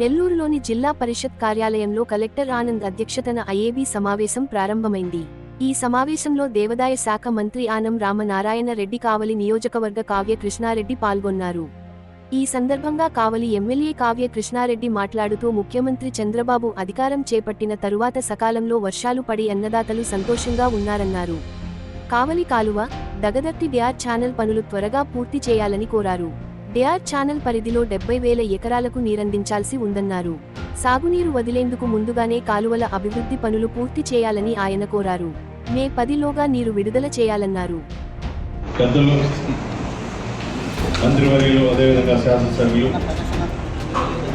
నెల్లూరులోని జిల్లా పరిషత్ కార్యాలయంలో కలెక్టర్ ఆనంద్ అధ్యక్షతన ఐఏబీ సమావేశం ప్రారంభమైంది. ఈ సమావేశంలో దేవదాయ శాఖ మంత్రి ఆనం రామనారాయణ రెడ్డి కావలి నియోజకవర్గ కావ్య కృష్ణారెడ్డి పాల్గొన్నారు. ఈ సందర్భంగా కావలి ఎమ్మెల్యే కావ్య కృష్ణారెడ్డి మాట్లాడుతూ ముఖ్యమంత్రి చంద్రబాబు అధికారం చేపట్టిన తరువాత సకాలంలో వర్షాలు పడి అన్నదాతలు సంతోషంగా ఉన్నారన్నారు. కావలి కాలువ దగదత్తి డిఆర్ ఛానల్ పనులు త్వరగా పూర్తి చేయాలని కోరారు. డిఆర్ ఛానల్ పరిధిలో డెబ్బై వేల ఎకరాలకు నీరందించాల్సి ఉందన్నారు. సాగునీరు వదిలేందుకు ముందుగానే కాలువల అభివృద్ధి పనులు పూర్తి చేయాలని ఆయన కోరారు. మే పదిలోగా నీరు విడుదల చేయాలన్నారు. పెద్దలు మంత్రివర్యులు అదేవిధంగా శాసనసభ్యులు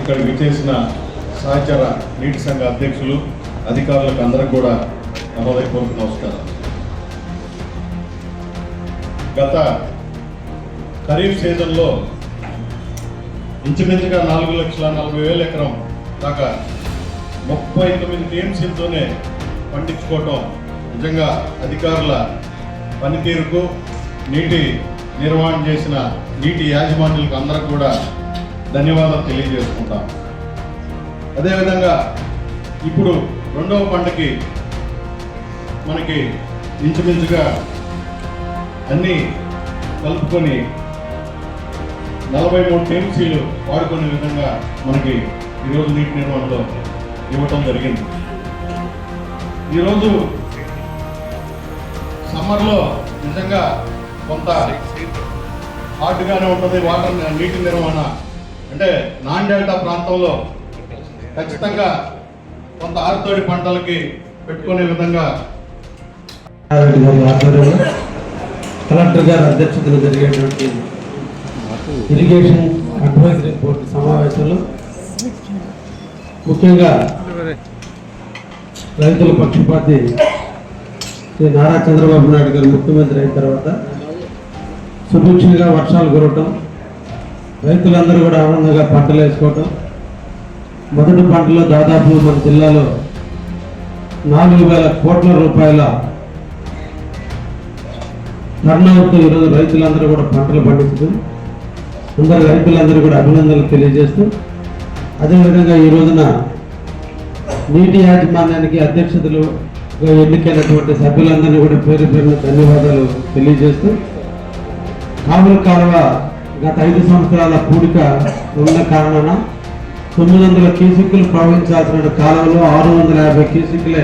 ఇక్కడ విచ్చేసిన సహచర నీటి సంఘ అధ్యక్షులు అధికారులకు అందరికి కూడా నమోదైపోతున్న నమస్కారం గత ఖరీఫ్ సీజన్లో ఇంచుమించుగా నాలుగు లక్షల నలభై వేల ఎకరం దాకా ముప్పై తొమ్మిది టీఎంసీలతోనే పండించుకోవటం నిజంగా అధికారుల పనితీరుకు నీటి నిర్వహణ చేసిన నీటి యాజమాన్యులకు అందరూ కూడా ధన్యవాదాలు తెలియజేసుకుంటాం. అదేవిధంగా ఇప్పుడు రెండవ పంటకి మనకి ఇంచుమించుగా అన్నీ కలుపుకొని నలభై మూడు టీఎంసీలు వాడుకునే విధంగా మనకి ఈరోజు నీటి నిర్వహణలో ఇవ్వటం జరిగింది. ఈరోజు సమ్మర్లో నిజంగా కొంత హార్డ్గానే ఉంటుంది వాటర్ నీటి నిర్వహణ. అంటే నాన్ డెల్టా ప్రాంతంలో ఖచ్చితంగా కొంత ఆరుతోడి పంటలకి పెట్టుకునే విధంగా కలెక్టర్ గారి అధ్యక్షతలో జరిగేటువంటి ఇరిగేషన్ అడ్వైజరీ బోర్డు సమావేశంలో ముఖ్యంగా రైతుల పక్షపాతి శ్రీ నారా చంద్రబాబు నాయుడు గారు ముఖ్యమంత్రి అయిన తర్వాత సుభిక్షంగా వర్షాలు కురవటం రైతులందరూ కూడా ఆనందంగా పంటలు వేసుకోవటం. మొదటి పంటలో దాదాపు మన జిల్లాలో నాలుగు వేల కోట్ల రూపాయల టర్నౌట్ ఈరోజు రైతులందరూ కూడా పంటలు పండించడం అందరు రైతులందరూ కూడా అభినందనలు తెలియజేస్తూ అదేవిధంగా ఈ రోజున నీటి యాజమాన్యానికి అధ్యక్షతలు ఎన్నికైనటువంటి సభ్యులందరినీ కూడా పేరు పేరున ధన్యవాదాలు తెలియజేస్తూ కావుల కాలువ గత ఐదు సంవత్సరాల పూడిక ఉన్న కారణాన తొమ్మిది వందల క్యూసిక్లు ప్రవహించాల్సిన కాలంలో ఆరు వందల యాభై క్యూసిక్లే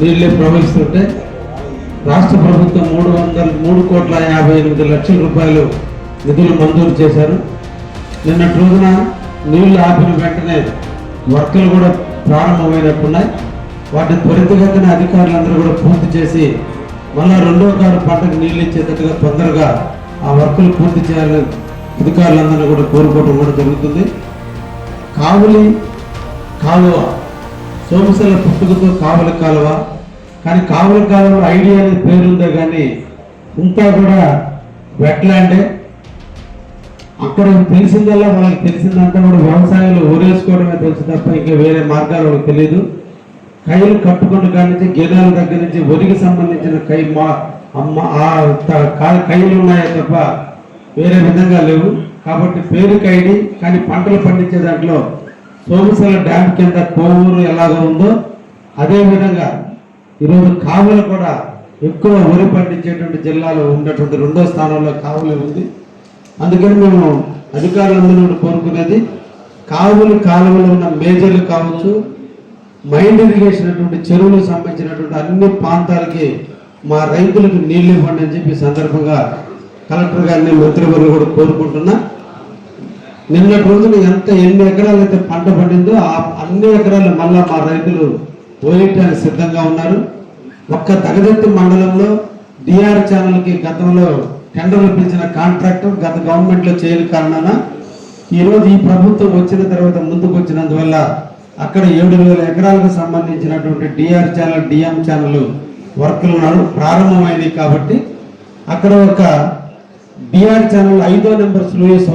నీళ్ళే ప్రవహిస్తుంటే రాష్ట్ర ప్రభుత్వం మూడు వందల మూడు కోట్ల యాభై ఎనిమిది లక్షల రూపాయలు నిధులు మంజూరు చేశారు. నిన్నటి రోజున నీళ్ళు ఆపిన వెంటనే వర్కులు కూడా ప్రారంభమైనట్టున్నాయి వాటిని త్వరితగతిన అధికారులందరూ కూడా పూర్తి చేసి మళ్ళా రెండో కారు పంటకు నీళ్ళు ఇచ్చేటట్టుగా తొందరగా ఆ వర్కులు పూర్తి చేయాలని అధికారులందరూ కూడా కోరుకోవడం కూడా జరుగుతుంది. కావులి కాలువ సోమశల పుట్టుకతో కావలి కాలువ కానీ కావుల కాలంలో ఐడియా అనేది పేరుందే కానీ ఇంకా కూడా వెట్లాండే. అక్కడ తెలిసిందల్లా? మనకి తెలిసిందంతా కూడా వ్యవసాయంలో ఊరేసుకోవడమే తెలుసు తప్ప ఇంకా వేరే మార్గాలు వాళ్ళకి తెలియదు కైలు కట్టుకుంటూ కాడి నుంచి గేదెల దగ్గర నుంచి వరికి సంబంధించిన కై మా అమ్మ ఆ త- కైలు ఉన్నాయే తప్ప వేరే విధంగా లేవు. కాబట్టి పేరు కైడి కానీ పంటలు పండించే దాంట్లో సోమసల డ్యామ్ కింద కోవూరు ఎలాగో ఉందో అదే విధంగా ఈరోజు కావులు కూడా ఎక్కువ వరి పండించేటువంటి జిల్లాలో ఉన్నటువంటి రెండో స్థానంలో కావులు ఉంది. అందుకని మేము అధికారులందరూ కోరుకునేది కావులు కాలువలో ఉన్న మేజర్లు కావచ్చు మైండ్ ఇరిగేషన్ అటువంటి చెరువులకు సంబంధించినటువంటి అన్ని ప్రాంతాలకి మా రైతులకు నీళ్ళు ఇవ్వండి అని చెప్పి సందర్భంగా కలెక్టర్ గారిని మంత్రివర్గం కూడా కోరుకుంటున్నా. నిన్నటి రోజున ఎంత ఎన్ని ఎకరాలు అయితే పంట పండిందో ఆ అన్ని ఎకరాలు మళ్ళా మా రైతులు పోయేటానికి సిద్ధంగా ఉన్నారు. ఒక్క తగదెత్తి మండలంలో డిఆర్ ఛానల్కి గతంలో టెండర్లు పిలిచిన కాంట్రాక్ట్ గత గవర్నమెంట్లో చేయని కారణాన ఈరోజు ఈ ప్రభుత్వం వచ్చిన తర్వాత ముందుకు వచ్చినందువల్ల అక్కడ ఏడు వేల ఎకరాలకు సంబంధించినటువంటి డిఆర్ ఛానల్ డిఎం ఛానల్ వర్క్లు నడు ప్రారంభమైనవి కాబట్టి అక్కడ ఒక డిఆర్ ఛానల్ ఐదో నెంబర్ స్లూయిస్